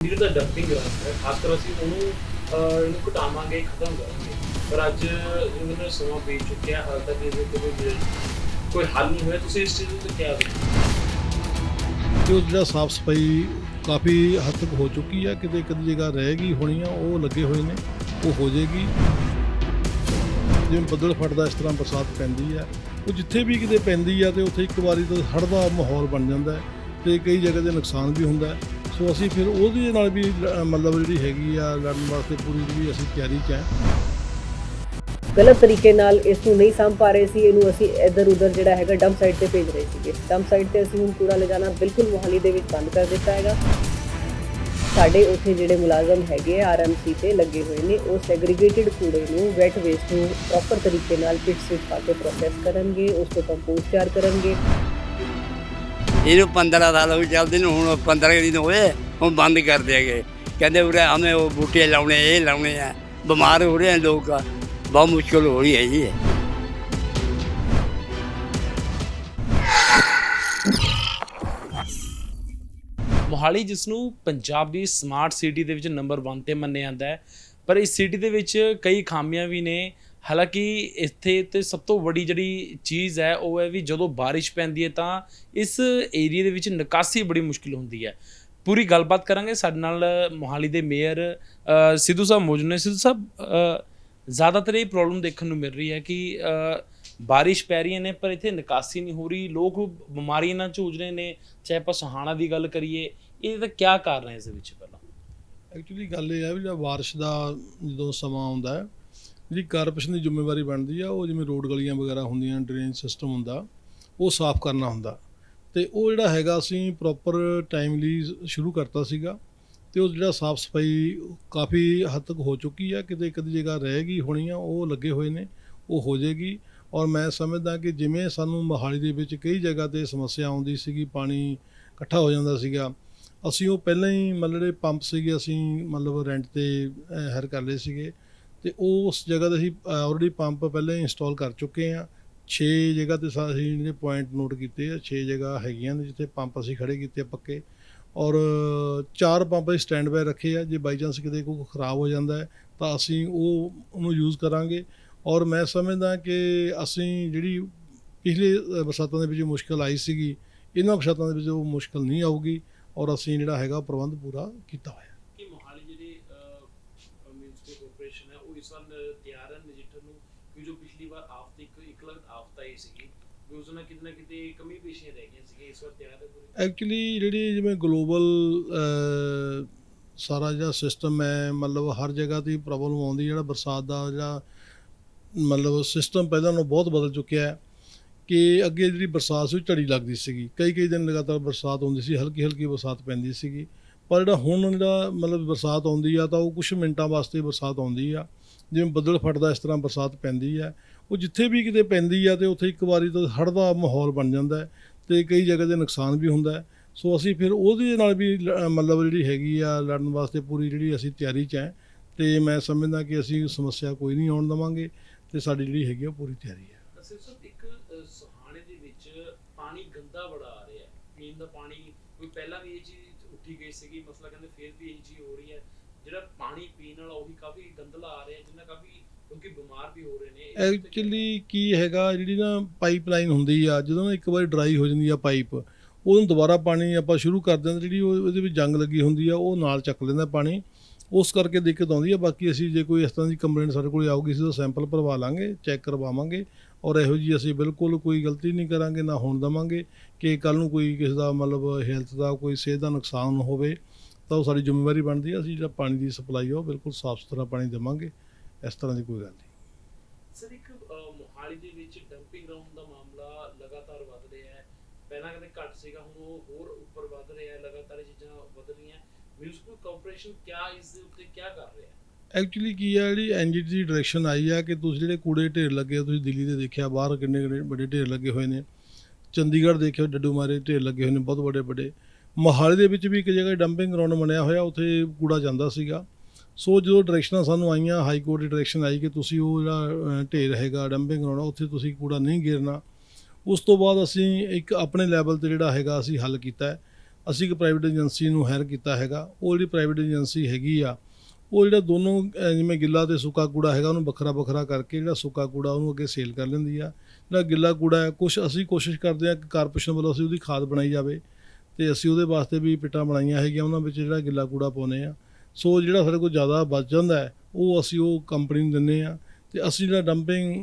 ਜਿਹੜਾ ਤਾਂ dumping ground ਹੈ, ਖਾਸ ਕਰ ਅਸੀਂ ਉਹਨੂੰ ਇਹਨੂੰ ਘਟਾਵਾਂਗੇ, ਖਤਮ ਕਰਾਂਗੇ। ਪਰ ਅੱਜ ਇਹਨਾਂ ਨੂੰ ਸਮਾਂ ਬੀਤ ਚੁੱਕਿਆ, ਹਾਲ ਤੱਕ ਇਹਦੇ ਤੇ ਕੋਈ ਕੋਈ ਹੱਲ ਨਹੀਂ ਹੋਇਆ। ਤੁਸੀਂ ਇਸ ਚੀਜ਼ ਉੱਤੇ ਕਿਹਾ ਤੇ ਜਿਹੜਾ ਸਾਫ਼ ਸਫ਼ਾਈ ਕਾਫੀ ਹੱਦ ਤੱਕ ਹੋ ਚੁੱਕੀ ਹੈ ਕਿਤੇ ਕਿਤੇ ਜਗ੍ਹਾ ਰਹਿ ਗਈ ਹੋਣੀ ਆ, ਉਹ ਲੱਗੇ ਹੋਏ ਨੇ, ਉਹ ਹੋ ਜਾਏਗੀ। ਜਿਵੇਂ ਬੱਦਲ ਫਟਦਾ, ਇਸ ਤਰ੍ਹਾਂ ਬਰਸਾਤ ਪੈਂਦੀ ਹੈ ਉਹ ਜਿੱਥੇ ਵੀ ਕਿਤੇ ਪੈਂਦੀ ਆ, ਤੇ ਉੱਥੇ ਇੱਕ ਵਾਰੀ ਤਾਂ ਹੜ੍ਹ ਦਾ ਮਾਹੌਲ ਬਣ ਜਾਂਦਾ ਹੈ, ਤੇ ਕਈ ਜਗ੍ਹਾ ਤੇ ਨੁਕਸਾਨ ਵੀ ਹੁੰਦਾ ਹੈ। ਸੋ ਅਸੀਂ ਫਿਰ ਉਹਦੇ ਨਾਲ ਵੀ ਲ- ਮਤਲਬ ਜਿਹੜੀ ਹੈਗੀ ਆ, ਲੜਨ ਵਾਸਤੇ ਪੂਰੀ ਜਿਹੜੀ ਅਸੀਂ ਤਿਆਰੀ 'ਚ ਹੈ। ਗਲਤ ਤਰੀਕੇ ਨਾਲ ਇਸ ਨੂੰ ਨਹੀਂ ਸਾਂਭ ਪਾ ਰਹੇ ਸੀ, ਇਹਨੂੰ ਅਸੀਂ ਇੱਧਰ ਉੱਧਰ ਜਿਹੜਾ ਹੈਗਾ ਡੰਪ ਸਾਈਡ ਤੇ ਭੇਜ ਰਹੇ ਸੀਗੇ। ਡੰਪ ਸਾਈਡ ਤੇ ਅਸੀਂ ਹੁਣ ਕੂੜਾ ਲਿਜਾਣਾ ਬਿਲਕੁਲ ਮੋਹਾਲੀ ਦੇ ਵਿੱਚ ਬੰਦ ਕਰ ਦਿੱਤਾ ਹੈਗਾ। ਸਾਡੇ ਉੱਥੇ ਜਿਹੜੇ ਮੁਲਾਜ਼ਮ ਹੈਗੇ ਆਰਐਮਸੀ ਤੇ ਲੱਗੇ ਹੋਏ ਨੇ, ਉਹ ਸੈਗਰੀਗੇਟਿਡ ਕੂੜੇ ਨੂੰ ਵੈਟ ਵੇਸਟ ਨੂੰ ਪ੍ਰੋਪਰ ਤਰੀਕੇ ਨਾਲ ਪਿਟਸ ਵਿੱਚ ਪਾ ਕੇ ਪ੍ਰੋਸੈਸ ਕਰਨਗੇ, ਉਸ ਤੋਂ ਕੰਪੋਸਟ ਤਿਆਰ ਕਰਨਗੇ। ਇਹਨੂੰ 15 ਸਾਲ ਹੋ ਗਏ, ਚੱਲਦੇ ਨੂੰ ਹੁਣ 15 ਦਿਨ ਹੋਏ, ਹੁਣ ਬੰਦ ਕਰ ਦਿਆਗੇ ਕਹਿੰਦੇ ਉਰੇ ਹਮੇ ਉਹ ਬੂਟੇ ਲਾਉਣੇ, ਇਹ ਲਾਉਣੇ ਆ। ਬਿਮਾਰ ਹੋ ਰਹੇ ਆ ਲੋਕ, ਬਹੁਤ ਮੁਸ਼ਕਲ ਹੋ ਰਹੀ ਹੈ ਜੀ ਮੋਹਾਲੀ ਜਿਸ ਨੂੰ ਪੰਜਾਬ ਦੀ ਸਮਾਰਟ ਸਿਟੀ ਦੇ ਵਿੱਚ ਨੰਬਰ 1 ਤੇ ਮੰਨਿਆ ਜਾਂਦਾ ਹੈ, ਪਰ ਇਸ ਸਿਟੀ ਦੇ ਵਿੱਚ ਕਈ ਖਾਮੀਆਂ ਵੀ ਨੇ। ਹਾਲਾਂਕਿ ਇੱਥੇ ਤੇ ਸਭ ਤੋਂ ਵੱਡੀ ਜਿਹੜੀ ਚੀਜ਼ ਹੈ, ਉਹ ਹੈ ਵੀ ਜਦੋਂ ਬਾਰਿਸ਼ ਪੈਂਦੀ ਹੈ ਤਾਂ ਇਸ ਏਰੀਆ ਦੇ ਵਿੱਚ ਨਿਕਾਸੀ ਬੜੀ ਮੁਸ਼ਕਿਲ ਹੁੰਦੀ ਹੈ। ਪੂਰੀ ਗੱਲਬਾਤ ਕਰਾਂਗੇ ਸਾਡੇ ਨਾਲ ਮੋਹਾਲੀ ਦੇ ਮੇਅਰ ਸਿੱਧੂ ਸਾਹਿਬ ਮੌਜੂਦ ਨੇ। ਸਿੱਧੂ ਸਾਹਿਬ ਜ਼ਿਆਦਾਤਰ ਇਹ ਪ੍ਰੋਬਲਮ ਦੇਖਣ ਨੂੰ ਮਿਲ ਰਹੀ ਹੈ ਕਿ ਬਾਰਿਸ਼ ਪੈ ਰਹੀਆਂ ਨੇ, ਪਰ ਇੱਥੇ ਨਿਕਾਸੀ ਨਹੀਂ ਹੋ ਰਹੀ। ਲੋਕ ਬਿਮਾਰੀਆਂ ਨਾਲ ਜੂਝ ਰਹੇ ਨੇ, ਚਾਹੇ ਆਪਾਂ ਸਹਾਣਾ ਦੀ ਗੱਲ ਕਰੀਏ। ਇਹਦਾ ਤਾਂ ਕੀ ਕਾਰਨ ਹੈ ਇਸ ਦੇ ਵਿੱਚ ਪਹਿਲਾਂ? ਐਕਚੁਅਲੀ ਗੱਲ ਇਹ ਹੈ ਵੀ ਜਿਹੜਾ ਬਾਰਿਸ਼ ਦਾ ਜਦੋਂ ਸਮਾਂ ਆਉਂਦਾ ਹੈ ਜਿਹੜੀ ਕਾਰਪੋਰੇਸ਼ਨ ਦੀ ਜ਼ਿੰਮੇਵਾਰੀ ਬਣਦੀ ਆ, ਉਹ ਜਿਵੇਂ ਰੋਡ ਗਲੀਆਂ ਵਗੈਰਾ ਹੁੰਦੀਆਂ, ਡਰੇਨ ਸਿਸਟਮ ਹੁੰਦਾ, ਉਹ ਸਾਫ਼ ਕਰਨਾ ਹੁੰਦਾ। ਤੇ ਉਹ ਜਿਹੜਾ ਹੈਗਾ, ਅਸੀਂ ਪ੍ਰੋਪਰ ਟਾਈਮਲੀ ਸ਼ੁਰੂ ਕਰਤਾ ਸੀਗਾ ਤੇ ਉਹ ਜਿਹੜਾ ਸਾਫ਼ ਸਫ਼ਾਈ ਕਾਫੀ ਹੱਦ ਤੱਕ ਹੋ ਚੁੱਕੀ ਆ। ਕਿਤੇ ਕਿਤੇ ਜਗ੍ਹਾ ਰਹਿ ਗਈ ਹੋਣੀ ਆ, ਉਹ ਲੱਗੇ ਹੋਏ ਨੇ, ਉਹ ਹੋ ਜਾਏਗੀ। ਔਰ ਮੈਂ ਸਮਝਦਾ ਕਿ ਜਿਵੇਂ ਸਾਨੂੰ ਮੋਹਾਲੀ ਦੇ ਵਿੱਚ ਕਈ ਜਗ੍ਹਾ ਤੇ ਸਮੱਸਿਆ ਆਉਂਦੀ ਸੀਗੀ, ਪਾਣੀ ਇਕੱਠਾ ਹੋ ਜਾਂਦਾ ਸੀਗਾ, ਅਸੀਂ ਉਹ ਪਹਿਲਾਂ ਹੀ ਮਤਲਬ ਜਿਹੜੇ ਪੰਪ ਸੀਗੇ, ਅਸੀਂ ਮਤਲਬ ਰੈਂਟ ਤੇ ਹਾਇਰ ਕਰ ਲਏ ਸੀਗੇ। ਤੇ ਉਹ ਉਸ ਜਗ੍ਹਾ ਤੇ ਅਸੀਂ ਆਲਰੇਡੀ ਪੰਪ ਪਹਿਲਾਂ ਹੀ ਇੰਸਟਾਲ ਕਰ ਚੁੱਕੇ ਆ 6 ਜਗ੍ਹਾ ਤੇ ਸਾ- ਅਸੀਂ ਜਿਹੜੇ ਪੁਆਇੰਟ ਨੋਟ ਕੀਤੇ ਆ 6 ਜਗ੍ਹਾ ਹੈਗੀਆਂ ਨੇ ਜਿੱਥੇ ਪੰਪ ਅਸੀਂ ਖੜੇ ਕੀਤੇ ਆ ਪੱਕੇ। ਔਰ ਚਾਰ ਪੰਪ ਅਸੀਂ ਸਟੈਂਡ ਬਾਏ ਰੱਖੇ ਆ, ਜੇ ਬਾਈ ਚਾਂਸ ਕਿਤੇ ਕੋਈ ਖਰਾਬ ਹੋ ਜਾਂਦਾ ਹੈ, ਤਾਂ ਅਸੀਂ ਉਹ, ਉਹਨੂੰ ਯੂਜ਼ ਕਰਾਂਗੇ। ਔਰ ਮੈਂ ਸਮਝਦਾ ਕਿ ਅਸੀਂ ਜਿਹੜੀ ਪਿਛਲੇ ਬਰਸਾਤਾਂ ਦੇ ਵਿੱਚ ਮੁਸ਼ਕਲ ਆਈ ਸੀਗੀ, ਇਹਨਾਂ ਬਰਸਾਤਾਂ ਦੇ ਵਿੱਚ ਉਹ ਮੁਸ਼ਕਲ ਨਹੀਂ ਆਊਗੀ। ਔਰ ਅਸੀਂ ਜਿਹੜਾ ਹੈਗਾ ਪ੍ਰਬੰਧ ਪੂਰਾ ਕੀਤਾ ਹੋਇਆ ਕਿ ਮੋਹਾਲੀ ਜਿਹੜੀ ਮਿਊਨਿਸਪਲ ਕਾਰਪੋਰੇਸ਼ਨ ਹੈ ਉਹ ਇਸ ਵਾਰ ਤਿਆਰ ਹੈ ਨਜਿੱਠਣ ਨੂੰ ਕਿ ਜੋ ਪਿਛਲੀ ਵਾਰ ਆਫਤ ਇੱਕ ਲਗਤ ਆਫਤ ਆਈ ਸੀਗੀ, ਵੀ ਉਸ ਕਿਤੇ ਨਾ ਕਿਤੇ ਕਮੀ ਪੇਸ਼ੀਆਂ ਰਹਿ ਗਈਆਂ ਸੀਗੀਆਂ, ਇਸ ਵਾਰ ਤਿਆਰ ਹੈ ਪੂਰੀ ਐਕਚੁਅਲੀ ਜਿਹੜੀ ਜਿਵੇਂ ਗਲੋਬਲ ਸਾਰਾ ਜਿਹੜਾ ਸਿਸਟਮ ਹੈ, ਮਤਲਬ ਹਰ ਜਗ੍ਹਾ ਤੇ ਪ੍ਰੋਬਲਮ ਆਉਂਦੀ ਜਿਹੜਾ ਬਰਸਾਤ ਦਾ ਜਿਹੜਾ ਮਤਲਬ ਸਿਸਟਮ ਪਹਿਲਾਂ ਨਾਲੋਂ ਬਹੁਤ ਬਦਲ ਚੁੱਕਿਆ ਹੈ ਕਿ ਅੱਗੇ ਜਿਹੜੀ ਬਰਸਾਤ ਸੀ ਉਹ ਝੜੀ ਲੱਗਦੀ ਸੀਗੀ। ਕਈ ਕਈ ਦਿਨ ਲਗਾਤਾਰ ਬਰਸਾਤ ਹੁੰਦੀ ਸੀ, ਹਲਕੀ ਹਲਕੀ ਬਰਸਾਤ ਪੈਂਦੀ ਸੀਗੀ। ਪਰ ਜਿਹੜਾ ਹੁਣ ਜਿਹੜਾ ਮਤਲਬ ਬਰਸਾਤ ਆਉਂਦੀ ਆ ਤਾਂ ਉਹ ਕੁਝ ਮਿੰਟਾਂ ਵਾਸਤੇ ਬਰਸਾਤ ਆਉਂਦੀ ਆ। ਜਿਵੇਂ ਬੱਦਲ ਫਟਦਾ ਇਸ ਤਰ੍ਹਾਂ ਬਰਸਾਤ ਪੈਂਦੀ ਆ। ਉਹ ਜਿੱਥੇ ਵੀ ਕਿਤੇ ਪੈਂਦੀ ਆ ਤੇ ਉੱਥੇ ਇੱਕ ਵਾਰੀ ਤਾਂ ਹੜ ਦਾ ਮਾਹੌਲ ਬਣ ਜਾਂਦਾ ਤੇ ਕਈ ਜਗ੍ਹਾ ਤੇ ਨੁਕਸਾਨ ਵੀ ਹੁੰਦਾ ਸੋ ਅਸੀਂ ਫਿਰ ਉਹਦੇ ਨਾਲ ਵੀ ਮਤਲਬ ਜਿਹੜੀ ਹੈਗੀ ਆ ਲੜਨ ਵਾਸਤੇ ਪੂਰੀ ਜਿਹੜੀ ਅਸੀਂ ਤਿਆਰੀ 'ਚ ਹੈ ਤੇ ਮੈਂ ਸਮਝਦਾ ਕਿ ਅਸੀਂ ਸਮੱਸਿਆ ਕੋਈ ਨਹੀਂ ਆਉਣ ਦੇਵਾਂਗੇ ਤੇ ਸਾਡੀ ਜਿਹੜੀ ਹੈਗੀ ਆ ਪੂਰੀ ਤਿਆਰੀ ਹੈ। ਅਸੀਂ ਸਭ ਇੱਕ ਸੁਹਾਣੇ ਦੇ ਵਿੱਚ ਪਾਣੀ ਗੰਦਾ ਬੜਾ ਆ ਰਿਹਾ ਹੈ। ਪੀਣ ਦਾ ਪਾਣੀ ਕੋਈ ਪਹਿਲਾਂ ਵੀ ਇਹ ਚੀਜ਼ ਉੱਠੀ ਗਈ ਸੀਗੀ, ਮਸਲਾ ਕਹਿੰਦੇ ਫਿਰ ਵੀ ਇਹ ਚੀਜ਼ ਹੋ ਰਹੀ ਹੈ। ਜਿਹੜਾ ਪਾਣੀ ਪੀਣ ਵਾਲਾ ਉਹ ਵੀ ਕਾਫੀ ਗੰਦਲਾ ਆ ਰਿਹਾ ਜਿੰਨਾ ਕਾਫੀ ਕਿਉਂਕਿ ਬਿਮਾਰ ਵੀ ਹੋ ਰਹੇ ਨੇ ਐਕਚੁਅਲੀ ਕੀ ਹੈਗਾ, ਜਿਹੜੀ ਨਾ ਪਾਈਪਲਾਈਨ ਹੁੰਦੀ ਆ, ਜਦੋਂ ਨਾ ਇੱਕ ਵਾਰੀ ਡਰਾਈ ਹੋ ਜਾਂਦੀ ਆ ਪਾਈਪ ਉਹਨੂੰ ਦੁਬਾਰਾ ਪਾਣੀ ਆਪਾਂ ਸ਼ੁਰੂ ਕਰ ਦਿੰਦੇ ਜਿਹੜੀ ਉਹ ਉਹਦੇ ਵਿੱਚ ਜੰਗ ਲੱਗੀ ਹੁੰਦੀ ਆ, ਉਹ ਨਾਲ ਚੱਕ ਲੈਂਦਾ ਪਾਣੀ, ਉਸ ਕਰਕੇ ਦਿੱਕਤ ਆਉਂਦੀ ਆ, ਬਾਕੀ ਅਸੀਂ ਜੇ ਕੋਈ ਇਸ ਤਰ੍ਹਾਂ ਦੀ ਕੰਪਲੇਂਟ ਸਾਡੇ ਕੋਲ ਆਊਗੀ, ਅਸੀਂ ਤਾਂ ਸੈਂਪਲ ਭਰਵਾ ਲਾਂਗੇ ਚੈੱਕ ਕਰਵਾਵਾਂਗੇ, ਔਰ ਇਹੋ ਜੀ ਅਸੀਂ ਬਿਲਕੁਲ ਕੋਈ ਗਲਤੀ ਨਹੀਂ ਕਰਾਂਗੇ, ਨਾ ਹੋਣ ਦੇਵਾਂਗੇ ਕਿ ਕੱਲ ਨੂੰ ਕੋਈ ਕਿਸੇ ਦਾ ਮਤਲਬ ਹੈਲਥ ਦਾ ਕੋਈ ਸਿਹਤ ਦਾ ਨੁਕਸਾਨ ਹੋਵੇ, ਤਾਂ ਉਹ ਸਾਡੀ ਜ਼ਿੰਮੇਵਾਰੀ ਬਣਦੀ ਆ, ਅਸੀਂ ਜਿਹੜਾ ਪਾਣੀ ਦੀ ਸਪਲਾਈ ਆ, ਉਹ ਬਿਲਕੁਲ ਸਾਫ਼ ਸੁਥਰਾ ਪਾਣੀ ਦੇਵਾਂਗੇ। ਇਸ ਤਰ੍ਹਾਂ ਦੀ ਕੋਈ ਗੱਲ ਨਹੀਂ। ਸਰ ਇੱਕ ਮੋਹਾਲੀ ਦੇ ਵਿੱਚ ਡੰਪਿੰਗ ਗਰਾਊਂਡ ਦਾ ਮਾਮਲਾ ਲਗਾਤਾਰ ਵੱਧ ਰਿਹਾ ਹੈ। ਪਹਿਲਾਂ ਕਦੇ ਘੱਟ ਸੀਗਾ ਹੁਣ ਉਹ ਹੋਰ ਉੱਪਰ ਵੱਧ ਰਿਹਾ ਹੈ ਲਗਾਤਾਰ ਚੀਜ਼ਾਂ ਵੱਧ ਰਹੀਆਂ। ਮਿਊਨਿਸਪਲ ਕਾਰਪੋਰੇਸ਼ਨ ਕਿਆ ਇਸ ਦੇ ਉੱਤੇ ਕਿਆ ਕਰ ਰਿਹਾ ਹੈ? ਐਕਚੁਅਲੀ ਕੀ ਆ ਜਿਹੜੀ ਐਨਜੀਟੀ ਦੀ ਡਾਇਰੈਕਸ਼ਨ ਆਈ ਆ ਕਿ ਤੁਸੀਂ ਜਿਹੜੇ ਕੂੜੇ ਢੇਰ ਲੱਗੇ ਆ, ਤੁਸੀਂ ਦਿੱਲੀ ਦੇ ਦੇਖਿਆ ਬਾਹਰ ਕਿੰਨੇ ਕਿੰਨੇ ਵੱਡੇ ਢੇਰ ਲੱਗੇ ਹੋਏ ਨੇ। ਚੰਡੀਗੜ੍ਹ ਦੇਖਿਓ ਡੱਡੂ ਮਾਰੇ ਢੇਰ ਲੱਗੇ ਹੋਏ ਨੇ ਬਹੁਤ ਵੱਡੇ ਵੱਡੇ। ਮੋਹਾਲੀ ਦੇ ਵਿੱਚ ਵੀ ਇੱਕ ਜਗ੍ਹਾ ਡੰਪਿੰਗ ਗਰਾਊਂਡ ਬਣਿਆ ਹੋਇਆ ਉੱਥੇ ਕੂੜਾ ਜਾਂਦਾ ਸੀਗਾ। ਸੋ ਜਦੋਂ ਡਾਇਰੈਕਸ਼ਨਾਂ ਸਾਨੂੰ ਆਈਆਂ ਹਾਈ ਕੋਰਟ ਦੀ ਡਾਇਰੈਕਸ਼ਨ ਆਈ ਕਿ ਤੁਸੀਂ ਉਹ ਜਿਹੜਾ ਢੇਰ ਹੈਗਾ ਡੰਪਿੰਗ ਗਰਾਊਂਡ ਉੱਥੇ ਤੁਸੀਂ ਕੂੜਾ ਨਹੀਂ ਗੇਰਨਾ, ਉਸ ਤੋਂ ਬਾਅਦ ਅਸੀਂ ਇੱਕ ਆਪਣੇ ਲੈਵਲ ਤੇ ਜਿਹੜਾ ਹੈਗਾ ਅਸੀਂ ਹੱਲ ਕੀਤਾ ਅਸੀਂ ਇੱਕ ਪ੍ਰਾਈਵੇਟ ਏਜੰਸੀ ਨੂੰ ਹਾਇਰ ਕੀਤਾ ਹੈਗਾ। ਉਹ ਜਿਹੜੀ ਪ੍ਰਾਈਵੇਟ ਏਜੰਸੀ ਹੈਗੀ ਆ, ਉਹ ਜਿਹੜਾ ਦੋਨੋਂ ਜਿਵੇਂ ਗਿੱਲਾ ਤੇ ਸੁੱਕਾ ਕੂੜਾ ਹੈਗਾ, ਉਹਨੂੰ ਵੱਖਰਾ ਵੱਖਰਾ ਕਰਕੇ ਜਿਹੜਾ ਸੁੱਕਾ ਕੂੜਾ ਉਹਨੂੰ ਅੱਗੇ ਸੇਲ ਕਰ ਲੈਂਦੀ ਆ। ਜਿਹੜਾ ਗਿੱਲਾ ਕੂੜਾ ਹੈ ਕੁਝ ਅਸੀਂ ਕੋਸ਼ਿਸ਼ ਕਰਦੇ ਹਾਂ ਕਿ ਕਾਰਪੋਰੇਸ਼ਨ ਵੱਲੋਂ ਅਸੀਂ ਉਹਦੀ ਖਾਦ ਬਣਾਈ ਜਾਵੇ ਤੇ ਅਸੀਂ ਉਹਦੇ ਵਾਸਤੇ ਵੀ ਪਿੱਟਾਂ ਬਣਾਈਆਂ ਹੈਗੀਆਂ, ਉਹਨਾਂ ਵਿੱਚ ਜਿਹੜਾ ਗਿੱਲਾ ਕੂੜਾ ਪਾਉਂਦੇ ਆ ਸੋ ਜਿਹੜਾ ਸਾਡੇ ਕੋਲ ਜ਼ਿਆਦਾ ਬਚ ਜਾਂਦਾ ਉਹ ਅਸੀਂ ਉਹ ਕੰਪਨੀ ਨੂੰ ਦਿੰਨੇ ਆ ਤੇ ਅਸੀਂ ਜਿਹੜਾ ਡੰਪਿੰਗ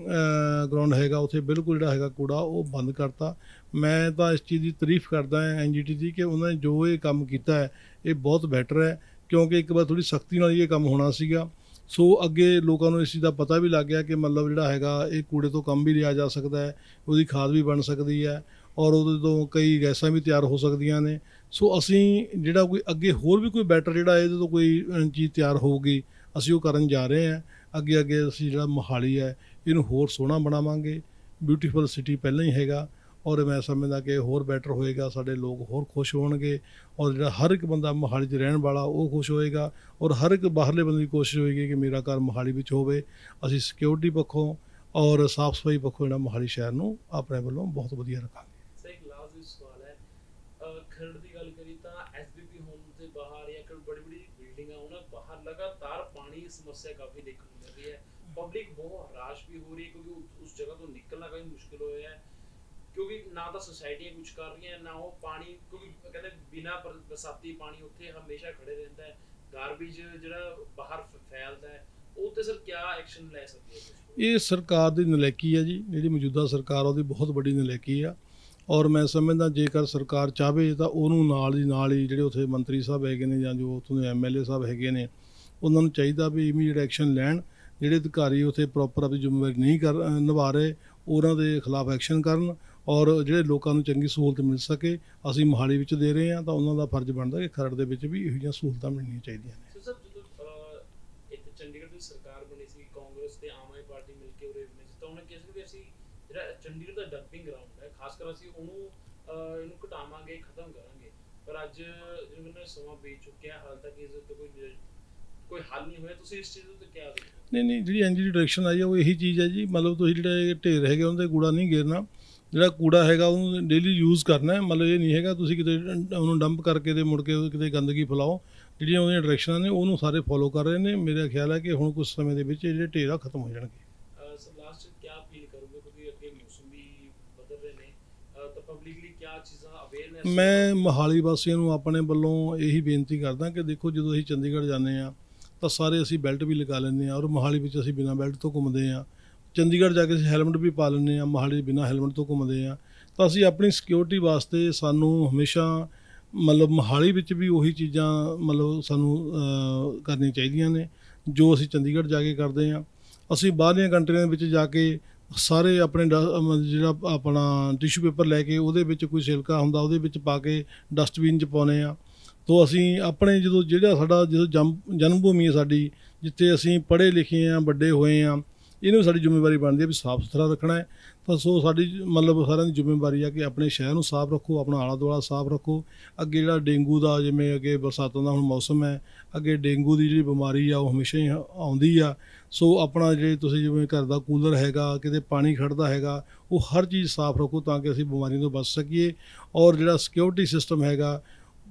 ਗਰਾਊਂਡ ਹੈਗਾ, ਉੱਥੇ ਬਿਲਕੁਲ ਜਿਹੜਾ ਹੈਗਾ ਕੂੜਾ ਉਹ ਬੰਦ ਕਰਤਾ। ਮੈਂ ਤਾਂ ਇਸ ਚੀਜ਼ ਦੀ ਤਾਰੀਫ ਕਰਦਾ ਹਾਂ ਐਨਜੀਟੀ ਦੀ ਕਿ ਉਹਨਾਂ ਨੇ ਜੋ ਇਹ ਕੰਮ ਕੀਤਾ ਹੈ, ਇਹ ਬਹੁਤ ਬੈਟਰ ਹੈ, ਕਿਉਂਕਿ ਇੱਕ ਵਾਰ ਥੋੜੀ ਸਖਤੀ ਨਾਲ ਹੀ ਇਹ ਕੰਮ ਹੋਣਾ ਸੀਗਾ। ਸੋ ਅੱਗੇ ਲੋਕਾਂ ਨੂੰ ਇਸ ਚੀਜ਼ ਦਾ ਪਤਾ ਵੀ ਲੱਗ ਗਿਆ ਕਿ ਮਤਲਬ ਜਿਹੜਾ ਹੈਗਾ, ਇਹ ਕੂੜੇ ਤੋਂ ਕੰਮ ਵੀ ਲਿਆ ਜਾ ਸਕਦਾ ਹੈ, ਉਹਦੀ ਖਾਦ ਵੀ ਬਣ ਸਕਦੀ ਹੈ, ਔਰ ਉਹਦੇ ਤੋਂ ਕਈ ਗੈਸਾਂ ਵੀ ਤਿਆਰ ਹੋ ਸਕਦੀਆਂ ਨੇ। ਸੋ ਅਸੀਂ ਜਿਹੜਾ ਕੋਈ ਅੱਗੇ ਹੋਰ ਵੀ ਕੋਈ ਬੈਟਰ ਜਿਹੜਾ ਇਹਦੇ ਤੋਂ ਕੋਈ ਚੀਜ਼ ਤਿਆਰ ਹੋਊਗੀ, ਅਸੀਂ ਉਹ ਕਰਨ ਜਾ ਰਹੇ ਹਾਂ। ਅੱਗੇ ਅੱਗੇ ਅਸੀਂ ਜਿਹੜਾ ਮੋਹਾਲੀ ਹੈ, ਇਹਨੂੰ ਹੋਰ ਸੋਹਣਾ ਬਣਾਵਾਂਗੇ। ਬਿਊਟੀਫੁਲ ਸਿਟੀ ਪਹਿਲਾਂ ਹੀ ਹੈਗਾ ਔਰ ਮੈਂ ਸਮਝਦਾ ਕਿ ਹੋਰ ਬੈਟਰ ਹੋਏਗਾ, ਸਾਡੇ ਲੋਕ ਹੋਰ ਖੁਸ਼ ਹੋਣਗੇ ਔਰ ਜਿਹੜਾ ਹਰ ਇੱਕ ਬੰਦਾ ਮੋਹਾਲੀ 'ਚ ਰਹਿਣ ਵਾਲਾ, ਉਹ ਖੁਸ਼ ਹੋਏਗਾ ਔਰ ਹਰ ਇੱਕ ਬਾਹਰਲੇ ਬੰਦੇ ਦੀ ਕੋਸ਼ਿਸ਼ ਹੋਏਗੀ ਕਿ ਮੇਰਾ ਘਰ ਮੋਹਾਲੀ ਵਿੱਚ ਹੋਵੇ। ਅਸੀਂ ਸਿਕਿਉਰਿਟੀ ਪੱਖੋਂ ਔਰ ਸਾਫ਼ ਸਫ਼ਾਈ ਪੱਖੋਂ ਜਿਹੜਾ ਮੋਹਾਲੀ ਸ਼ਹਿਰ ਨੂੰ ਆਪਣੇ ਵੱਲੋਂ ਬਹੁਤ ਵਧੀਆ ਰੱਖਾਂਗੇ। ਸਰ ਇੱਕ ਲਾਸਟ ਸਵਾਲ ਖਰੜ ਦੀ ਗੱਲ ਕਰੀ ਤਾਂ ਐਸਬੀਪੀ ਹੋਮ ਦੇ ਬਾਹਰ ਜਾਂ ਕੋਈ ਬੜੀ ਬੜੀ ਬਿਲਡਿੰਗਾਂ ਉਹਨਾਂ ਬਾਹਰ ਲਗਾਤਾਰ ਪਾਣੀ ਦੀ ਸਮੱਸਿਆ ਕਾਫੀ ਦੇਖਣ ਨੂੰ ਮਿਲ ਰਹੀ ਹੈ। ਪਬਲਿਕ ਬਹੁਤ ਹਰਾਸ਼ ਵੀ ਹੋ ਰਹੀ ਹੈ ਕਿਉਂਕਿ ਉਸ- ਜਗ੍ਹਾ ਤੋਂ ਨਿਕਲਣਾ ਕਾਫੀ ਮੁਸ਼ਕਿਲ ਹੋਇਆ ਹੈ। ਕਿਉਂਕਿ ਨਾ ਤਾਂ ਸੁਸਾਇਟੀਆਂ ਕੁਝ ਕਰ ਰਹੀਆਂ ਨਾ ਉਹ ਪਾਣੀ ਕਿਉਂਕਿ ਕਹਿੰਦੇ ਬਿਨਾ ਬਰਸਾਤੀ ਪਾਣੀ ਉੱਥੇ ਹਮੇਸ਼ਾ ਖੜੇ ਰਹਿੰਦਾ ਹੈ। ਗਾਰਬੇਜ ਜਿਹੜਾ ਬਾਹਰ ਫੈਲਦਾ ਹੈ ਉਹ ਤੇ ਸਰ ਕੀ ਐਕਸ਼ਨ ਲੈ ਸਕਦੀ ਹੈ ਇਹ ਸਰਕਾਰ ਦੀ ਨਲਾਇਕੀ ਹੈ ਜੀ ਜਿਹੜੀ ਮੌਜੂਦਾ ਸਰਕਾਰ ਆ, ਉਹਦੀ ਬਹੁਤ ਵੱਡੀ ਨਲਾਇਕੀ ਆ। ਔਰ ਮੈਂ ਸਮਝਦਾ ਜੇਕਰ ਸਰਕਾਰ ਚਾਹਵੇ ਤਾਂ ਉਹਨੂੰ ਨਾਲ ਦੀ ਨਾਲ ਹੀ ਜਿਹੜੇ ਉੱਥੇ ਮੰਤਰੀ ਸਾਹਿਬ ਹੈਗੇ ਨੇ ਜਾਂ ਜੋ ਉੱਥੋਂ ਦੇ ਐਮਐਲਏ ਸਾਹਿਬ ਹੈਗੇ ਨੇ ਉਹਨਾਂ ਨੂੰ ਚਾਹੀਦਾ ਵੀ ਇਮੀਡੀਏਟ ਐਕਸ਼ਨ ਲੈਣ ਜਿਹੜੇ ਅਧਿਕਾਰੀ ਉੱਥੇ ਪ੍ਰੋਪਰ ਆਪਣੀ ਜ਼ਿੰਮੇਵਾਰੀ ਨਹੀਂ ਕਰ ਅ, ਨਿਭਾ ਰਹੇ ਉਹਨਾਂ ਦੇ ਖਿਲਾਫ ਐਕਸ਼ਨ ਕਰਨ ਔਰ ਜਿਹੜੇ ਲੋਕਾਂ ਨੂੰ ਚੰਗੀ ਸਹੂਲਤ ਮਿਲ ਸਕੇ ਅਸੀਂ ਮੋਹਾਲੀ ਵਿੱਚ ਦੇ ਰਹੇ ਹਾਂ ਤਾਂ ਉਹਨਾਂ ਦਾ ਫਰਜ਼ ਬਣਦਾ ਕਿ ਖਰੜ ਦੇ ਵਿੱਚ ਵੀ ਇਹੋ ਜਿਹੀਆਂ ਸਹੂਲਤਾਂ ਮਿਲਣੀਆਂ ਚਾਹੀਦੀਆਂ ਨੇ। ਸਰ ਜਦੋਂ ਇੱਥੇ ਚੰਡੀਗੜ੍ਹ ਦੀ ਸਰਕਾਰ ਬਣੀ ਸੀ ਕਾਂਗਰਸ ਤੇ ਆਮ ਆਦਮੀ ਪਾਰਟੀ ਮਿਲ ਕੇ ਉਰੇ ਬਣੀ ਸੀ ਤਾਂ ਉਹਨੇ ਕਿਹਾ ਸੀ ਵੀ ਅਸੀਂ ਜਿਹੜਾ ਚੰਡੀਗੜ੍ਹ ਦਾ ਡੰਪਿੰਗ ਗਰਾਊਂਡ ਖਾਸ ਕਰ ਅਸੀਂ ਉਹਨੂੰ ਇਹਨੂੰ ਘਟਾਵਾਂਗੇ, ਖਤਮ ਕਰਾਂਗੇ। ਪਰ ਅੱਜ ਜਿਵੇਂ ਸਮਾਂ ਬੀਤ ਚੁੱਕਿਆ, ਹਾਲ ਤੱਕ ਇਸ ਉੱਤੇ ਕੋਈ ਕੋਈ ਹੱਲ ਨਹੀਂ ਹੋਇਆ। ਤੁਸੀਂ ਇਸ ਚੀਜ਼ ਉੱਤੇ ਕੀ ਆਖਦੇ ਨਹੀਂ ਨਹੀਂ, ਜਿਹੜੀ ਐਨਜੀ ਦੀ ਡਾਇਰੈਕਸ਼ਨ ਆਈ ਹੈ ਉਹ ਇਹੀ ਚੀਜ਼ ਹੈ ਜੀ। ਮਤਲਬ ਤੁਸੀਂ ਜਿਹੜਾ ਇਹ ਢੇਰ ਹੈਗੇ, ਉਹਨਾਂ ਕੂੜਾ ਨਹੀਂ ਗੇਰਨਾ। ਜਿਹੜਾ ਕੂੜਾ ਹੈਗਾ, ਉਹਨੂੰ ਡੇਲੀ ਯੂਜ਼ ਕਰਨਾ ਹੈ। ਮਤਲਬ ਇਹ ਨਹੀਂ ਹੈਗਾ, ਤੁਸੀਂ ਕਿਤੇ ਉਹਨੂੰ ਡੰਪ ਕਰਕੇ ਤੇ ਮੁੜ ਕੇ ਕਿਤੇ ਗੰਦਗੀ ਫੈਲਾਓ। ਜਿਹੜੀਆਂ ਉਹਦੀਆਂ ਡਾਇਰੈਕਸ਼ਨਾਂ ਨੇ, ਉਹਨੂੰ ਸਾਰੇ ਫੋਲੋ ਕਰ ਰਹੇ ਨੇ। ਮੇਰਾ ਖਿਆਲ ਹੈ ਕਿ ਹੁਣ ਕੁਝ ਸਮੇਂ ਦੇ ਵਿੱਚ ਇਹ ਜਿਹੜੇ ਢੇਰ ਆ ਖਤਮ ਹੋ ਜਾਣਗੇ ਸਰ ਲਾਸਟ ਕੀ ਅਪੀਲ ਕਰੋਗੇ ਕਿਉਂਕਿ ਅੱਗੇ ਮੌਸਮ ਵੀ ਬਦਲ ਰਹੇ ਨੇ ਅਹ, ਤਾਂ ਪਬਲਿਕ ਲਈ ਕੀ ਚੀਜ਼ਾਂ ਅਵੇਅਰਨੈਸ ਮੈਂ ਮੋਹਾਲੀ ਵਾਸੀਆਂ ਨੂੰ ਆਪਣੇ ਵੱਲੋਂ ਇਹੀ ਬੇਨਤੀ ਕਰਦਾ ਕਿ ਦੇਖੋ ਜਦੋਂ ਅਸੀਂ ਚੰਡੀਗੜ੍ਹ ਜਾਂਦੇ ਆ ਤਾਂ ਸਾਰੇ ਅਸੀਂ ਬੈਲਟ ਵੀ ਲਗਾ ਲੈਂਦੇ ਆ ਔਰ ਮੋਹਾਲੀ ਵਿੱਚ ਅਸੀਂ ਬਿਨਾਂ ਬੈਲਟ ਤੋਂ ਘੁੰਮਦੇ ਆ ਚੰਡੀਗੜ੍ਹ ਜਾ ਕੇ ਅਸੀਂ ਹੈਲਮਟ ਵੀ ਪਾ ਲੈਂਦੇ ਆ ਮੋਹਾਲੀ ਬਿਨਾਂ ਹੈਲਮਟ ਤੋਂ ਘੁੰਮਦੇ ਆ ਤਾਂ ਅਸੀਂ ਆਪਣੀ ਸਿਕਿਉਰਿਟੀ ਵਾਸਤੇ ਸਾਨੂੰ ਹਮੇਸ਼ਾ ਮਤਲਬ ਮੋਹਾਲੀ ਵਿੱਚ ਵੀ ਉਹੀ ਚੀਜ਼ਾਂ ਮਤਲਬ ਸਾਨੂੰ ਕਰਨੀਆਂ ਚਾਹੀਦੀਆਂ ਨੇ, ਜੋ ਅਸੀਂ ਚੰਡੀਗੜ੍ਹ ਜਾ ਕੇ ਕਰਦੇ ਆ ਅਸੀਂ ਬਾਹਰਲੀਆਂ ਕੰਟਰੀਆਂ ਦੇ ਵਿੱਚ ਜਾ ਕੇ ਸਾਰੇ ਆਪਣੇ ਡ- ਜਿਹੜਾ ਆਪਣਾ ਟਿਸ਼ੂ ਪੇਪਰ ਲੈ ਕੇ ਉਹਦੇ ਵਿੱਚ ਕੋਈ ਸਿਲਕਾ ਹੁੰਦਾ, ਉਹਦੇ ਵਿੱਚ ਪਾ ਕੇ ਡਸਟਬਿਨ 'ਚ ਪਾਉਂਦੇ ਆ ਤੋਂ ਅਸੀਂ ਆਪਣੇ ਜਦੋਂ ਜਿਹੜਾ ਸਾਡਾ ਜਦੋਂ ਜਨਮ ਜਨਮ ਭੂਮੀ ਹੈ ਸਾਡੀ, ਜਿੱਥੇ ਅਸੀਂ ਪੜ੍ਹੇ ਲਿਖੇ ਆ ਵੱਡੇ ਹੋਏ ਆ ਇਹਨੂੰ ਸਾਡੀ ਜ਼ਿੰਮੇਵਾਰੀ ਬਣਦੀ ਹੈ ਵੀ ਸਾਫ਼ ਸੁਥਰਾ ਰੱਖਣਾ ਹੈ। ਤਾਂ ਸੋ ਸਾਡੀ ਮਤਲਬ ਸਾਰਿਆਂ ਦੀ ਜ਼ਿੰਮੇਵਾਰੀ ਆ ਕਿ ਆਪਣੇ ਸ਼ਹਿਰ ਨੂੰ ਸਾਫ਼ ਰੱਖੋ, ਆਪਣਾ ਆਲਾ ਦੁਆਲਾ ਸਾਫ਼ ਰੱਖੋ। ਅੱਗੇ ਜਿਹੜਾ ਡੇਂਗੂ ਦਾ ਜਿਵੇਂ ਅੱਗੇ ਬਰਸਾਤਾਂ ਦਾ ਹੁਣ ਮੌਸਮ ਹੈ, ਅੱਗੇ ਡੇਂਗੂ ਦੀ ਜਿਹੜੀ ਬਿਮਾਰੀ ਆ ਉਹ ਹਮੇਸ਼ਾ ਹੀ ਆਉਂਦੀ ਆ। ਸੋ ਆਪਣਾ ਜਿਹੜੇ ਤੁਸੀਂ ਜਿਵੇਂ ਘਰ ਦਾ ਕੂਲਰ ਹੈਗਾ, ਕਿਤੇ ਪਾਣੀ ਖੜਦਾ ਹੈਗਾ, ਉਹ ਹਰ ਚੀਜ਼ ਸਾਫ਼ ਰੱਖੋ ਤਾਂ ਕਿ ਅਸੀਂ ਬਿਮਾਰੀਆਂ ਤੋਂ ਬਚ ਸਕੀਏ। ਔਰ ਜਿਹੜਾ ਸਿਕਿਉਰਿਟੀ ਸਿਸਟਮ ਹੈਗਾ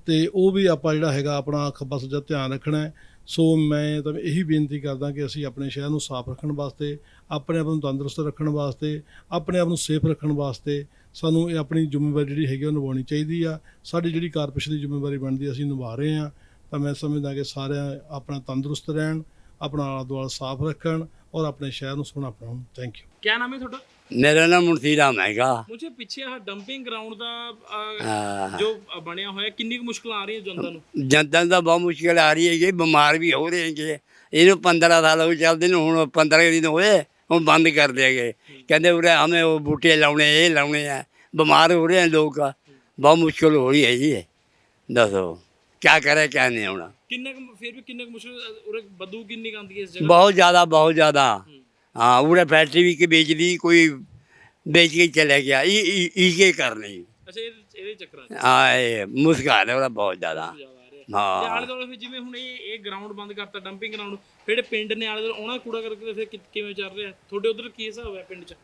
ਤੇ ਉਹ ਵੀ ਆਪਾਂ ਜਿਹੜਾ ਹੈਗਾ ਆਪਣਾ ਖੱਬਾ ਸੱਜਾ ਧਿਆਨ ਰੱਖਣਾ ਹੈ। ਸੋ ਮੈਂ ਤਾਂ ਇਹੀ ਬੇਨਤੀ ਕਰਦਾ ਕਿ ਅਸੀਂ ਆਪਣੇ ਸ਼ਹਿਰ ਨੂੰ ਸਾਫ਼ ਰੱਖਣ ਵਾਸਤੇ, ਆਪਣੇ ਆਪ ਨੂੰ ਤੰਦਰੁਸਤ ਰੱਖਣ ਵਾਸਤੇ, ਆਪਣੇ ਆਪ ਨੂੰ ਸੇਫ ਰੱਖਣ ਵਾਸਤੇ ਸਾਨੂੰ ਇਹ ਆਪਣੀ ਜ਼ਿੰਮੇਵਾਰੀ ਜਿਹੜੀ ਹੈਗੀ ਉਹ ਨਿਭਾਉਣੀ ਚਾਹੀਦੀ ਆ। ਸਾਡੀ ਜਿਹੜੀ ਕਾਰਪੋਰੇਸ਼ਨ ਦੀ ਜ਼ਿੰਮੇਵਾਰੀ ਬਣਦੀ ਅਸੀਂ ਨਿਭਾ ਰਹੇ ਹਾਂ ਤਾਂ ਮੈਂ ਸਮਝਦਾ ਕਿ ਸਾਰਿਆਂ ਆਪਣਾ ਤੰਦਰੁਸਤ ਰਹਿਣ, ਆਪਣਾ ਆਲਾ ਦੁਆਲਾ ਸਾਫ਼ ਰੱਖਣ ਔਰ ਆਪਣੇ ਸ਼ਹਿਰ ਨੂੰ ਸੋਹਣਾ ਬਣਾਉਣ। ਥੈਂਕ ਯੂ ਕੀ ਨਾਮ ਹੈ ਤੁਹਾਡਾ? ਮੇਰਾ ਨਾਮ ਮੁਨਸੀ ਰਾਮ ਮੁਝੇ ਪਿੱਛੇ ਆ ਡੰਪਿੰਗ ਗਰਾਊਂਡ ਦਾ ਜੋ ਬਣਿਆ ਹੋਇਆ ਕਿੰਨੀ ਮੁਸ਼ਕਲਾਂ ਆ ਰਹੀਆਂ ਜਨਤਾ ਨੂੰ? ਜਨਤਾ ਨੂੰ ਬਹੁਤ ਮੁਸ਼ਕਿਲ ਆ ਰਹੀ ਹੈਗੀ ਬਿਮਾਰ ਵੀ ਹੋ ਰਹੇ ਹੈਗੇ ਇਹਨੂੰ 15 ਸਾਲ ਹੋ ਚੱਲਦੇ ਨੂੰ ਹੁਣ 15 ਦਿਨ ਹੋਏ ਹੁਣ ਬੰਦ ਕਰ ਦਿਆਗੇ ਕਹਿੰਦੇ ਉਰੇ ਹਮੇ ਉਹ ਬੂਟੇ ਲਾਉਣੇ ਇਹ ਲਾਉਣੇ ਆ। ਬਿਮਾਰ ਹੋ ਰਹੇ ਹੈ ਲੋਕ। ਬਹੁਤ ਮੁਸ਼ਕਿਲ ਹੋ ਰਹੀ ਹੈ ਜੀ ਦੱਸੋ ਕੀ ਕਰੇ ਕਿਆ ਨਹੀਂ ਹੋਣਾ। ਕਿੰਨਾ ਕੁ ਫਿਰ ਵੀ ਕਿੰਨਾ ਮੁਸ਼ਕਲ ਉਰੇ ਬਦੂ ਕਿੰਨੀ ਕੁ ਹੈ ਇਸ ਜਗ੍ਹਾ? ਬਹੁਤ ਜ਼ਿਆਦਾ ਬਹੁਤ ਜ਼ਿਆਦਾ। हाँ पूरे फैक्ट्री भी की बेच दी कोई बेच के चले गया ई- ई- इसके कर नहीं ਅੱਛਾ ਇਹ ਇਹਦੇ ਚੱਕਰਾਂ 'ਚ हाँ ये मुस्कान है बहुत ज़्यादा ਜ਼ਿਆਦਾ ਆ ਰਿਹਾ ਤੇ ਆਲੇ हाँ ਦੁਆਲੇ ਫਿਰ ਜਿਵੇਂ ਹੁਣ ਇਹ ਇਹ ਗਰਾਊਂਡ ਬੰਦ ਕਰਤਾ ਡੰਪਿੰਗ ਗਰਾਊਂਡ ਫਿਰ ਜਿਹੜੇ ਪਿੰਡ ਨੇ ਆਲੇ ਦੁਆਲੇ ਉਹਨਾਂ ਕੂੜਾ ਕਰਕੇ ਫਿਰ ਕਿ- ਕਿਵੇਂ ਚੱਲ ਰਿਹਾ ਤੁਹਾਡੇ ਉਧਰ ਕੀ ਹਿਸਾਬ ਹੈ ਪਿੰਡ 'ਚ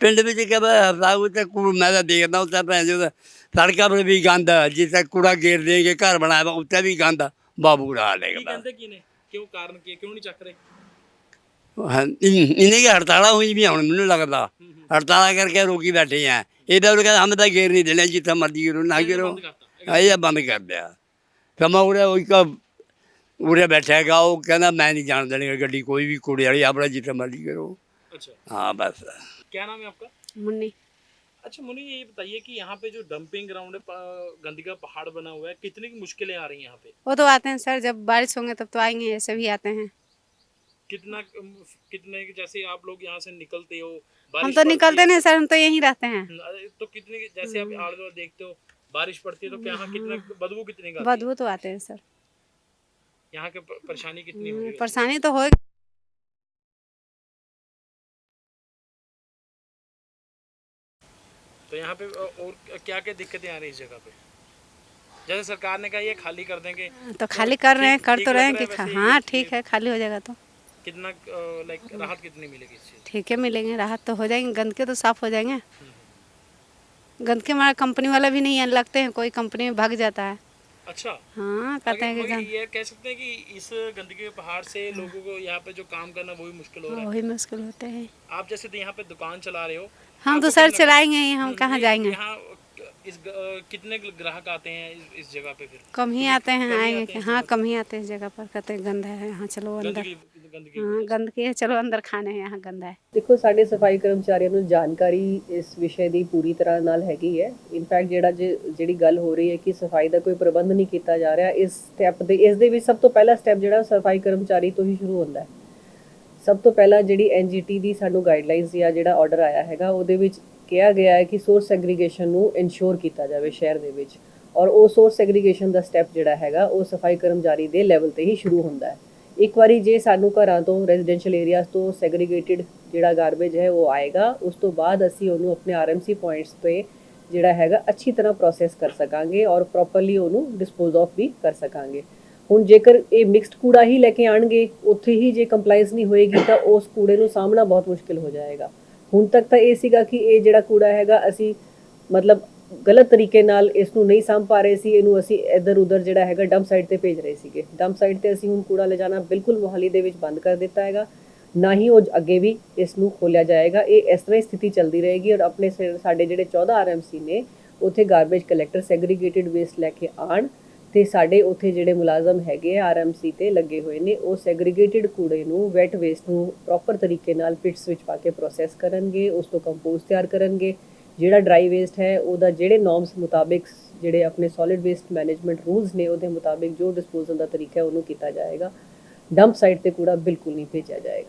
ਪਿੰਡ ਵਿੱਚ ਕਹੇ ਹਫਤਾ ਉੱਤੇ ਕੂੜ ਮੈਂ ਤਾਂ ਦੇਖਦਾ ਉੱਤੇ ਭੈਣ ਜੋ ਸੜਕਾਂ 'ਤੇ ਵੀ ਗੰਦ ਆ, ਜਿੱਥੇ ਕੂੜਾ ਗੇਰ ਦੇਗੇ ਘਰ ਬਣਾਇਆ ਵਾ, ਉੱਤੇ ਵੀ ਗੰਦ ਆ, ਬਾਬੂ ਡਾ ਕੀ ਲੇਗਾ ਕਹਿੰਦੇ ਕੀ ਨੇ ਕਿਉਂ ਕਾਰਨ ਕੀ ਹੈ? ਕਿਉਂ ਨਹੀਂ ਚੱਕ ਰਹੇ ਇਹਨੇ ਕੀ ਹੜਤਾਲਾਂ ਹੋਈ ਵੀ ਹੁਣ ਮੈਨੂੰ ਲੱਗਦਾ ਹੜਤਾਲਾਂ ਕਰਕੇ ਰੋਕੀ ਬੈਠੇ ਆ ਇਹਦਾ ਉਹ ਕਹਿੰਦਾ ਹਮ ਤਾਂ ਗੇਰ ਨਹੀਂ ਦੇਣਾ ਜਿੱਥੇ ਮਰਜ਼ੀ ਕਰੋ ਨਾ ਕਰੋ ਬੰਦ ਕਰਤਾ ਇਹ ਬੰਦ ਕਰ ਦਿਆ ਸਮਾਂ ਉਰੇ ਉਹ ਇੱਕ ਉਰੇ ਬੈਠਾ ਹੈਗਾ ਉਹ ਕਹਿੰਦਾ ਮੈਂ ਨਹੀਂ ਜਾਣ ਦੇਣੀ ਗੱਡੀ ਕੋਈ ਵੀ ਕੁੜੀ ਵਾਲੀ ਆਪਣਾ ਜਿੱਥੇ ਮਰਜ਼ੀ ਕਰੋ अच्छा ਹਾਂ ਬਸ क्या नाम है आपका मुन्नी अच्छा मुनि ये बताइए कि यहाँ पे जो डंपिंग ग्राउंड है प- गंदगी का पहाड़ बना हुआ है कितनी की मुश्किलें आ रही हैं यहाँ पे वो तो आते हैं सर जब बारिश होंगे तब तो आएंगे ऐसे भी आते हैं कितना कितने जैसे आप लोग यहाँ से निकलते हो? हम तो निकलते नहीं सर हम तो यहीं रहते हैं। तो कितने जैसे आप आड़ देखते हो बारिश पड़ती है तो क्या यहाँ कितना बदबू कितनी का बदबू तो आते हैं सर। यहाँ के परेशानी कितनी हो परेशानी तो हो तो यहाँ पे और क्या क्या दिक्कतें आ रही है इस जगह पे? जैसे सरकार ने कहा ये खाली कर देंगे। तो खाली कर रहे हैं कर तो रहे हैं कि है वैसे हाँ ठीक है खाली हो जाएगा तो। कितना लाइक राहत कितनी मिलेगी इस चीज़ ठीक है मिलेंगे राहत तो हो जाएँगे गंदके तो साफ़ हो जाएँगे। गंदके हमारा कंपनी वाला भी नहीं है लगते हैं कोई कंपनी में भाग जाता है। अच्छा। हाँ कहते हैं कि गंद ये कह सकते हैं कि इस गंदगी के पहाड़ से लोगों को यहाँ पे जो काम करना वो भी मुश्किल हो रहा है। वही मुश्किल होते हैं। आप जैसे तो यहाँ पे दुकान चला रहे हो। हम तो सर चलाएँगे ही हम कहाँ जाएँगे? यहाँ इस कितने ग्राहक आते हैं इस, जगह पे फिर? कम ही आते हैं आएँगे कि हैं हाँ कम ही आते हैं इस जगह पर कहते हैं गंदा है हाँ चलो अंदर। ਦੇਖੋ ਸਾਡੇ ਸਫ਼ਾਈ ਕਰਮਚਾਰੀਆਂ ਨੂੰ ਜਾਣਕਾਰੀ ਇਸ ਵਿਸ਼ੇ ਦੀ ਪੂਰੀ ਤਰ੍ਹਾਂ ਨਾਲ ਹੈਗੀ ਹੈ। ਇਨਫੈਕਟ ਜਿਹੜਾ ਜਿਹੜੀ ਗੱਲ ਹੋ ਰਹੀ ਹੈ ਕਿ ਸਫ਼ਾਈ ਦਾ ਕੋਈ ਪ੍ਰਬੰਧ ਨਹੀਂ ਕੀਤਾ ਜਾ ਰਿਹਾ ਇਸ ਸਟੈਪ ਦੇ ਇਸ ਦੇ ਵਿੱਚ ਸਭ ਤੋਂ ਪਹਿਲਾ ਸਟੈਪ ਜਿਹੜਾ ਸਫ਼ਾਈ ਕਰਮਚਾਰੀ ਤੋਂ ਹੀ ਸ਼ੁਰੂ ਹੁੰਦਾ ਸਭ ਤੋਂ ਪਹਿਲਾਂ ਜਿਹੜੀ ਐਨਜੀਟੀ ਦੀ ਸਾਨੂੰ ਗਾਈਡਲਾਈਨਸ ਜਾਂ ਜਿਹੜਾ ਆਰਡਰ ਆਇਆ ਹੈਗਾ ਉਹਦੇ ਵਿੱਚ ਕਿਹਾ ਗਿਆ ਹੈ ਕਿ ਸੋਰਸ ਸੈਗਰੀਗੇਸ਼ਨ ਨੂੰ ਇਨਸ਼ੋਰ ਕੀਤਾ ਜਾਵੇ ਸ਼ਹਿਰ ਦੇ ਵਿੱਚ। ਔਰ ਉਹ ਸੋਰਸ ਸੈਗਰੀਗੇਸ਼ਨ ਦਾ ਸਟੈਪ ਜਿਹੜਾ ਹੈਗਾ ਉਹ ਸਫ਼ਾਈ ਕਰਮਚਾਰੀ ਦੇ ਲੈਵਲ ਤੇ ਹੀ ਸ਼ੁਰੂ ਹੁੰਦਾ ਹੈ। ਇੱਕ ਵਾਰੀ ਜੇ ਸਾਨੂੰ ਘਰਾਂ ਤੋਂ ਰੈਜ਼ੀਡੈਂਸ਼ੀਅਲ ਏਰੀਆਜ਼ ਤੋਂ ਸੈਗਰੀਗੇਟਿਡ ਜਿਹੜਾ ਗਾਰਬੇਜ ਹੈ ਉਹ ਆਏਗਾ, ਉਸ ਤੋਂ ਬਾਅਦ ਅਸੀਂ ਉਹਨੂੰ ਆਪਣੇ ਆਰਐਮਸੀ ਪੁਆਇੰਟਸ ਤੇ ਜਿਹੜਾ ਹੈਗਾ ਅੱਛੀ ਤਰ੍ਹਾਂ ਪ੍ਰੋਸੈਸ ਕਰ ਸਕਾਂਗੇ ਔਰ ਪ੍ਰੋਪਰਲੀ ਉਹਨੂੰ ਡਿਸਪੋਜ਼ ਆਫ ਵੀ ਕਰ ਸਕਾਂਗੇ। ਹੁਣ ਜੇਕਰ ਇਹ ਮਿਕਸਡ ਕੂੜਾ ਹੀ ਲੈ ਕੇ ਆਣਗੇ, ਉੱਥੇ ਹੀ ਜੇ ਕੰਪਲਾਈਂਸ ਨਹੀਂ ਹੋਏਗੀ ਤਾਂ ਉਸ ਕੂੜੇ ਨੂੰ ਸਾਹਮਣਾ ਬਹੁਤ ਮੁਸ਼ਕਿਲ ਹੋ ਜਾਏਗਾ। ਹੁਣ ਤੱਕ ਤਾਂ ਇਹ ਸੀਗਾ ਕਿ ਇਹ ਜਿਹੜਾ ਕੂੜਾ ਹੈਗਾ, ਅਸੀਂ ਮਤਲਬ ਗਲਤ ਤਰੀਕੇ ਨਾਲ ਇਸ ਨੂੰ ਨਹੀਂ ਸਾਂਭ ਪਾ ਰਹੇ ਸੀ, ਇਹਨੂੰ ਅਸੀਂ ਇੱਧਰ ਉੱਧਰ ਜਿਹੜਾ ਹੈਗਾ ਡੰਪ ਸਾਈਡ ਤੇ ਭੇਜ ਰਹੇ ਸੀਗੇ। ਡੰਪ ਸਾਈਡ ਤੇ ਅਸੀਂ ਹੁਣ ਕੂੜਾ ਲਿਜਾਣਾ ਬਿਲਕੁਲ ਮੋਹਾਲੀ ਦੇ ਵਿੱਚ ਬੰਦ ਕਰ ਦਿੱਤਾ ਹੈਗਾ। ਨਾ ਹੀ ਉਹ ਅੱਗੇ ਵੀ ਇਸ ਨੂੰ ਖੋਲਿਆ ਜਾਏਗਾ। ਇਹ ਇਸ ਤਰ੍ਹਾਂ ਹੀ ਸਥਿਤੀ ਚੱਲਦੀ ਰਹੇਗੀ ਔਰ ਆਪਣੇ ਸੇ- ਸਾਡੇ ਜਿਹੜੇ 14 ਆਰਐਮਸੀ ਨੇ, ਉੱਥੇ ਗਾਰਬੇਜ ਕਲੈਕਟਰ ਸੈਗਰੀਗੇਟਿਡ ਵੇਸਟ ਲੈ ਕੇ ਆਣ ਤੇ ਸਾਡੇ ਉੱਥੇ ਜਿਹੜੇ ਮੁਲਾਜ਼ਮ ਹੈਗੇ ਆ ਆਰਐਮਸੀ ਤੇ ਲੱਗੇ ਹੋਏ ਨੇ, ਉਹ ਸੈਗਰੀਗੇਟਿਡ ਕੂੜੇ ਨੂੰ ਵੈਟ ਵੇਸਟ ਨੂੰ ਪ੍ਰੋਪਰ ਤਰੀਕੇ ਨਾਲ ਪਿਟਸ ਵਿੱਚ ਪਾ ਕੇ ਪ੍ਰੋਸੈਸ ਕਰਨਗੇ, ਉਸ ਤੋਂ ਕੰਪੋਸਟ ਤਿਆਰ ਕਰਨਗੇ। ਜਿਹੜਾ ਡਰਾਈ ਵੇਸਟ ਹੈ, ਉਹਦਾ ਜਿਹੜੇ ਨੋਰਮਸ ਮੁਤਾਬਿਕ ਜਿਹੜੇ ਆਪਣੇ ਸੋਲਿਡ ਵੇਸਟ ਮੈਨੇਜਮੈਂਟ ਰੂਲਸ ਨੇ, ਉਹਦੇ ਮੁਤਾਬਿਕ ਜੋ ਡਿਸਪੋਜ਼ਲ ਦਾ ਤਰੀਕਾ ਹੈ, ਉਹਨੂੰ ਕੀਤਾ ਜਾਏਗਾ। ਡੰਪ ਸਾਈਟ ਤੇ ਕੂੜਾ ਬਿਲਕੁਲ ਨਹੀਂ ਭੇਜਿਆ ਜਾਏਗਾ।